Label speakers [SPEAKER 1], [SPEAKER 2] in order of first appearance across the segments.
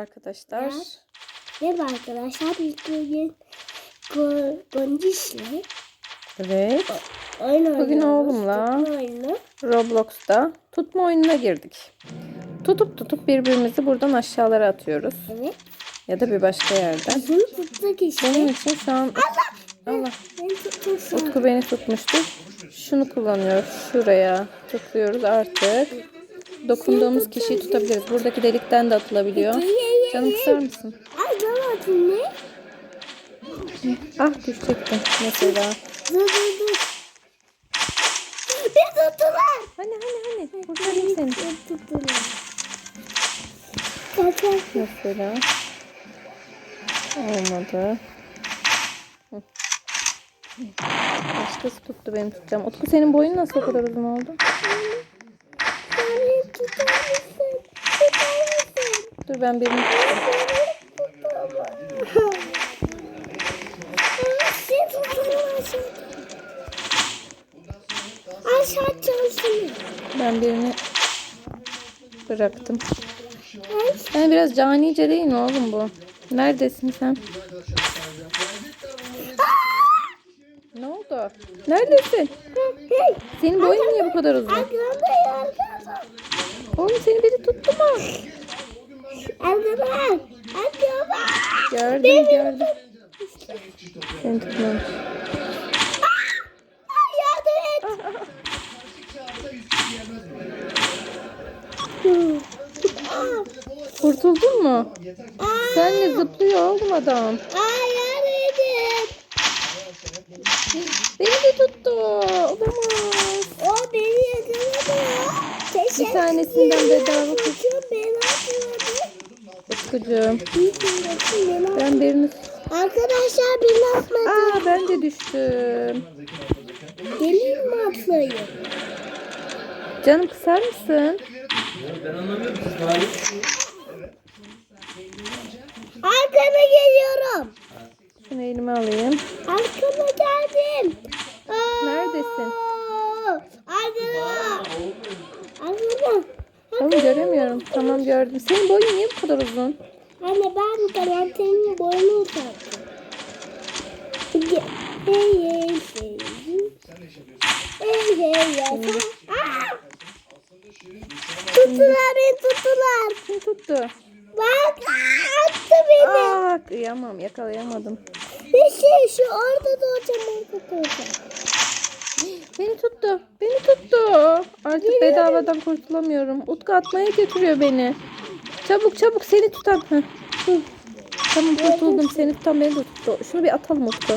[SPEAKER 1] Arkadaşlar
[SPEAKER 2] Merhaba arkadaşlar. Biz bugün Go- Gonciş'le
[SPEAKER 1] evet
[SPEAKER 2] oyun oynuyoruz.
[SPEAKER 1] Bugün oğlumla-
[SPEAKER 2] Tutma oyunu.
[SPEAKER 1] Roblox'ta tutma oyununa girdik. Tutup tutup birbirimizi buradan aşağılara atıyoruz.
[SPEAKER 2] Evet.
[SPEAKER 1] Ya da bir başka yerden.
[SPEAKER 2] Bizim tuttuk işte.
[SPEAKER 1] Benim için şu an Allah
[SPEAKER 2] Ben tuttum şu an.
[SPEAKER 1] Utku beni tutmuştu. Şunu kullanıyoruz. Şuraya tıklıyoruz artık. Dokunduğumuz kişiyi tutabiliriz. Buradaki delikten de atılabiliyor. Canım kısar mısın?
[SPEAKER 2] Ay zaten ne?
[SPEAKER 1] Ah düşecektim mesela.
[SPEAKER 2] Dur dur dur. Bir tuttular.
[SPEAKER 1] Hani hani hani kurtarayım seni.
[SPEAKER 2] Bir tuttular. Kaçar.
[SPEAKER 1] Mesela. Olmadı. Başkası tuttu benim tutacağım. Utku senin boyun nasıl o kadar uzun oldu?
[SPEAKER 2] Tutar mısın?
[SPEAKER 1] Dur ben birini.
[SPEAKER 2] Aşağı.
[SPEAKER 1] Ben birini bıraktım. Yani biraz canice değil mi oğlum bu? Neredesin sen? Ne oldu? Neredesin? Senin boyun niye bu kadar uzun? Oğlum seni biri tuttu mu?
[SPEAKER 2] Arkada. Arkada.
[SPEAKER 1] Gördüm gördüm. Seni tutmamış.
[SPEAKER 2] Ay, Yardım et.
[SPEAKER 1] Kurtuldun mu?
[SPEAKER 2] aa,
[SPEAKER 1] Senle zıplıyor oğlum adam.
[SPEAKER 2] yardım edin.
[SPEAKER 1] Beni de tuttu. Olamaz.
[SPEAKER 2] O beni. Teşekkür
[SPEAKER 1] Bir tanesinden bedava
[SPEAKER 2] ederim.
[SPEAKER 1] Utkucuğum. Ben birini...
[SPEAKER 2] Arkadaşlar beni atmadı.
[SPEAKER 1] Aa ben de düştüm.
[SPEAKER 2] Gelin mi atlayın?
[SPEAKER 1] Canım kısar mısın?
[SPEAKER 2] Arkana geliyorum.
[SPEAKER 1] Şunu elime alayım.
[SPEAKER 2] Arkana geldim. Aa,
[SPEAKER 1] Neredesin?
[SPEAKER 2] Arkana. Arkana.
[SPEAKER 1] Oğlum göremiyorum. Tamam gördüm. Senin boyun niye bu kadar uzun?
[SPEAKER 2] Anne ben karantinanın boyunu uzattım. Hey hey hey. Hey hey ya. Tuttular beni tuttular.
[SPEAKER 1] Kim tuttu?
[SPEAKER 2] Bak attı beni.
[SPEAKER 1] Aa kıyamam yakalayamadım.
[SPEAKER 2] Bir şey şu orada duracağım orada duracağım.
[SPEAKER 1] Beni tuttu. Beni tuttu. Artık bedavadan kurtulamıyorum. Utku atmaya götürüyor beni. Çabuk çabuk seni tutan. Heh. Hı. Tamam kurtuldum. Seni tutan beni de tuttu. Şunu bir atalım Utku.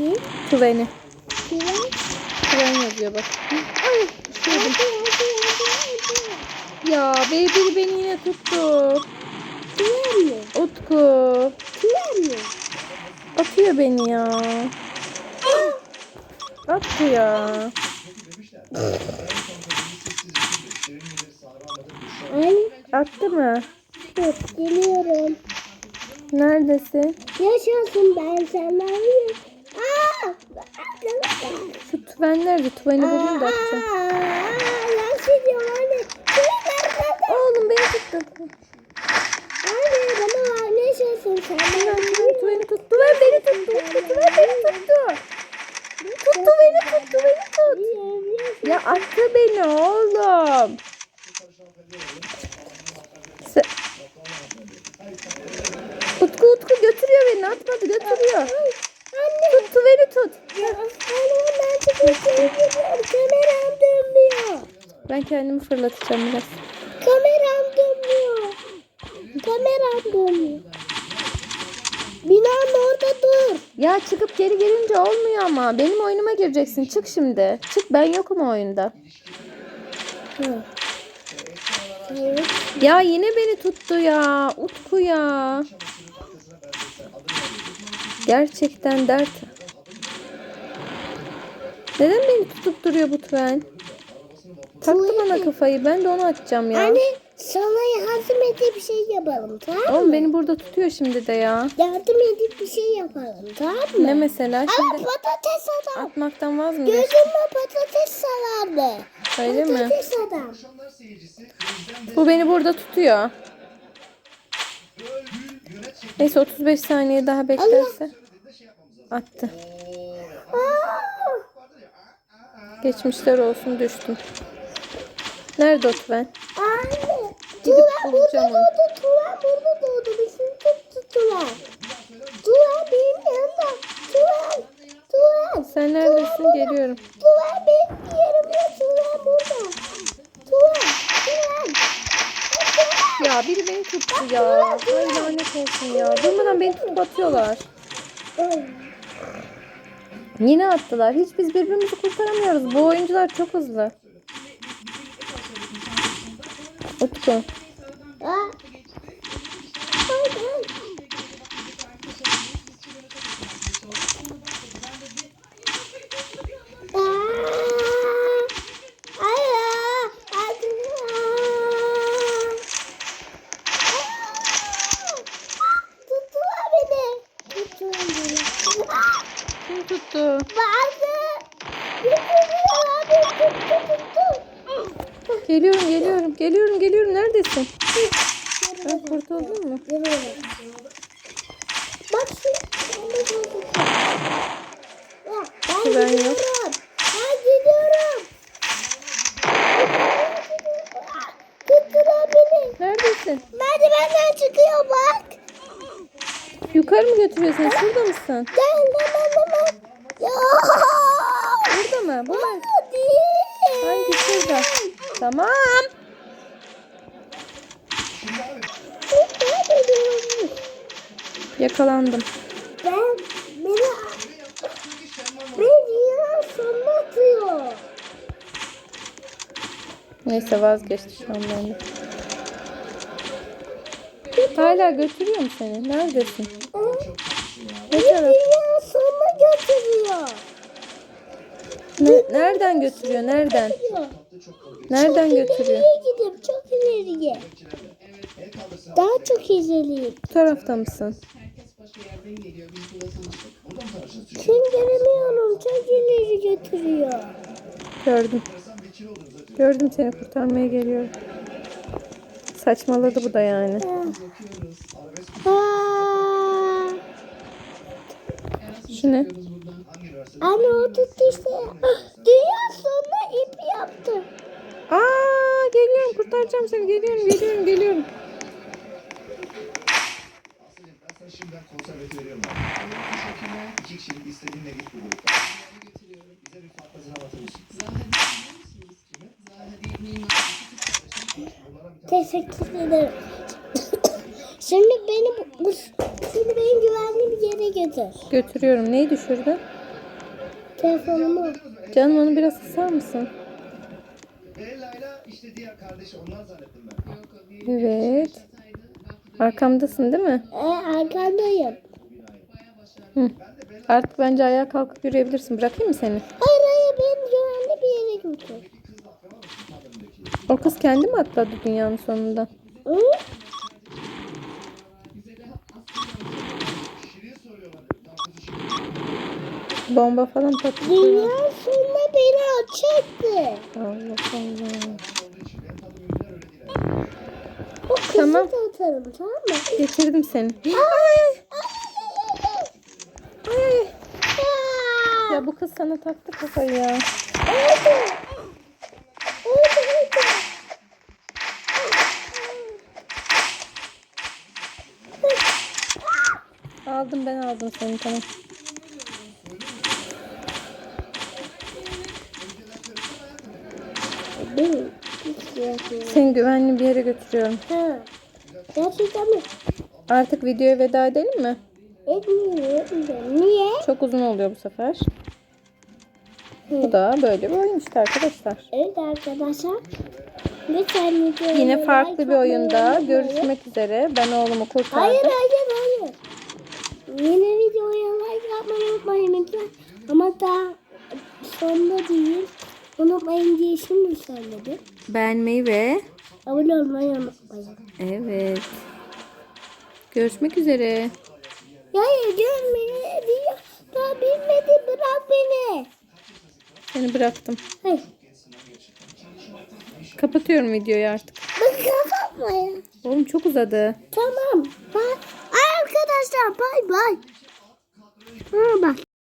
[SPEAKER 2] Ne?
[SPEAKER 1] Tu beni.
[SPEAKER 2] Güven.
[SPEAKER 1] Tren yazıyor bak. Ay
[SPEAKER 2] hadi.
[SPEAKER 1] Ya biri beni yine tuttu.
[SPEAKER 2] Güven mi?
[SPEAKER 1] Utku.
[SPEAKER 2] Güven mi?
[SPEAKER 1] Atıyor beni ya. Attı ya.
[SPEAKER 2] Ay
[SPEAKER 1] Attı mı?
[SPEAKER 2] dur geliyorum.
[SPEAKER 1] Neredesin?
[SPEAKER 2] Yaşasın ben büyük. Aa!
[SPEAKER 1] Şu tüven nerede? Tüveni bulayım da atacağım.
[SPEAKER 2] Aa, Nasıl ediyorum anne?
[SPEAKER 1] Oğlum beni tuttu.
[SPEAKER 2] Anne bana ne yaşasın sen benden
[SPEAKER 1] tüven, tüveni tuttu. Tüven beni tuttu. Utku, Tüven beni tuttu. Tuttu beni tuttu beni tut. Ya attı beni oğlum. Se- Utku Utku götürüyor beni atmadı götürüyor.
[SPEAKER 2] Anne.
[SPEAKER 1] Tut tüveni tut.
[SPEAKER 2] Ya, anne ben çıkıyorum. Kameram dönmüyor.
[SPEAKER 1] Ben kendimi fırlatacağım biraz.
[SPEAKER 2] Kameram dönmüyor. Kameram dönmüyor. Binanın orada dur.
[SPEAKER 1] Ya çıkıp geri gelince olmuyor ama. Benim oyunuma gireceksin. Çık şimdi. Çık ben yokum oyunda.
[SPEAKER 2] Evet.
[SPEAKER 1] Ya yine beni tuttu ya. Utku ya. Gerçekten dert. Neden beni tutup duruyor bu tren? Taktı bana kafayı. Ben de onu atacağım ya.
[SPEAKER 2] Anne sana yardım edip bir şey yapalım tamam mı?
[SPEAKER 1] Oğlum beni burada tutuyor şimdi de ya.
[SPEAKER 2] Yardım edip bir şey yapalım tamam mı?
[SPEAKER 1] Ne mesela?
[SPEAKER 2] Ama
[SPEAKER 1] Şimdi
[SPEAKER 2] patates adam.
[SPEAKER 1] atmaktan vaz mı geçtin?
[SPEAKER 2] Gözüme patates sarardı.
[SPEAKER 1] Öyle mi?
[SPEAKER 2] Patates adam.
[SPEAKER 1] Bu beni burada tutuyor. Neyse 35 saniye daha beklerse. Attı. Geçmişler olsun düştüm. Nerede Otven?
[SPEAKER 2] Anne.
[SPEAKER 1] Gidip
[SPEAKER 2] Tuğla burada
[SPEAKER 1] onu.
[SPEAKER 2] doğdu. Tuğla burada doğdu. Bizim tuttu Tuğla. Tuğla benim yanımda. Tuğla. Tuğla.
[SPEAKER 1] Sen neredesin? Geliyorum.
[SPEAKER 2] Tuğla benim yerimde. Tuğla burada. Tuğla. Tuğla.
[SPEAKER 1] Ya biri beni tuttu ya. Ay lanet olsun ya. Durmadan beni tutup atıyorlar. Yine attılar. Hiç biz birbirimizi kurtaramıyoruz. Bu oyuncular çok hızlı. Utku.
[SPEAKER 2] Aa. Ay, ay. Aa. Ay, aa. Hadi, aa. Aa. Tuttular beni. Tuttular beni. Aa.
[SPEAKER 1] Kim tuttu?
[SPEAKER 2] Bazı.
[SPEAKER 1] Geliyorum geliyorum. Geliyorum geliyorum. Neredesin? Ha, kurtuldun mu?
[SPEAKER 2] Bak şu. Ben
[SPEAKER 1] Ben yok.
[SPEAKER 2] Ben gidiyorum. Tuttular beni.
[SPEAKER 1] Neredesin?
[SPEAKER 2] Merdivenden çıkıyor bak.
[SPEAKER 1] Yukarı mı götürüyorsun? Şurada mısın?
[SPEAKER 2] Gel.
[SPEAKER 1] Burada mı? Bu mu? Hangi şurada? Tamam.
[SPEAKER 2] Tuttular beni.
[SPEAKER 1] Yakalandım.
[SPEAKER 2] Ben beni beni sonuna atıyor.
[SPEAKER 1] Neyse vazgeçti şu an bende. Hala götürüyor mu seni? Neredesin? Ne taraf?
[SPEAKER 2] Dünyanın sonuna götürüyor.
[SPEAKER 1] Ne- nereden götürüyor? Nereden? Nereden götürüyor?
[SPEAKER 2] İleriye gidip çok ileriye. Daha çok ileriye.
[SPEAKER 1] Bu tarafta mısın?
[SPEAKER 2] Çünkü göremiyorum. Çok ileri götürüyor.
[SPEAKER 1] Gördüm. Gördüm seni kurtarmaya geliyorum. Saçmaladı bu da yani.
[SPEAKER 2] Aa,
[SPEAKER 1] Şu ne?
[SPEAKER 2] Anne o tuttu işte. Ah, Dünya sonuna ip yaptı.
[SPEAKER 1] Aa geliyorum kurtaracağım seni. Geliyorum geliyorum geliyorum.
[SPEAKER 3] Şimdiden konserveti veriyorum ben. Teşekkürler. İki kişilik istediğinle git bu grupta. Bize bir fantezi anlatır mısın?
[SPEAKER 2] Teşekkür ederim. Şimdi beni bu, bu şimdi beni güvenli bir yere götür.
[SPEAKER 1] Götürüyorum. Neyi düşürdün?
[SPEAKER 2] Telefonumu.
[SPEAKER 1] Canım onu biraz ısar mısın?
[SPEAKER 3] Ve Layla işte diğer kardeşi onlar zannettim ben.
[SPEAKER 1] Evet. Arkamdasın değil mi?
[SPEAKER 2] E, arkandayım.
[SPEAKER 1] Hı. Artık bence ayağa kalkıp yürüyebilirsin. Bırakayım mı seni?
[SPEAKER 2] Hayır hayır beni güvenli bir yere götür.
[SPEAKER 1] O kız kendi mi atladı dünyanın sonunda?
[SPEAKER 2] Hı?
[SPEAKER 1] Bomba falan patlatıyor.
[SPEAKER 2] Dünya sonuna beni atacaktı.
[SPEAKER 1] Allah Allah.
[SPEAKER 2] O kızı
[SPEAKER 1] Tamam.
[SPEAKER 2] da atarım tamam mı?
[SPEAKER 1] Getirdim seni.
[SPEAKER 2] Ay, ay, ay,
[SPEAKER 1] Ya bu kız sana taktı kafayı ya.
[SPEAKER 2] oldu.
[SPEAKER 1] Aldım ben aldım seni tamam.
[SPEAKER 2] Yapmıyorum.
[SPEAKER 1] Seni güvenli bir yere götürüyorum.
[SPEAKER 2] Ha. Gerçekten mi?
[SPEAKER 1] Artık videoya veda edelim mi?
[SPEAKER 2] Etmiyor, etmiyor. Niye?
[SPEAKER 1] Çok uzun oluyor bu sefer. Bu da böyle bir oyun işte arkadaşlar.
[SPEAKER 2] Evet arkadaşlar. Lütfen videoyu
[SPEAKER 1] Yine
[SPEAKER 2] like
[SPEAKER 1] farklı bir
[SPEAKER 2] atmayı
[SPEAKER 1] oyunda görüşmek üzere. Ben oğlumu kurtardım.
[SPEAKER 2] Hayır hayır hayır. Yine videoya like yapmayı unutmayın lütfen. Ama daha sonunda değil. Unutmayın diye şimdi söyledim.
[SPEAKER 1] Beğenmeyi ve
[SPEAKER 2] Abone olmayı unutmayın.
[SPEAKER 1] evet. Görüşmek üzere.
[SPEAKER 2] Hayır görmeyi diyor. Daha bilmedi bırak beni.
[SPEAKER 1] Seni bıraktım.
[SPEAKER 2] Hayır.
[SPEAKER 1] Kapatıyorum videoyu artık.
[SPEAKER 2] Kapatmayın.
[SPEAKER 1] Oğlum çok uzadı.
[SPEAKER 2] Tamam. Bak arka bay bay. Ha bak.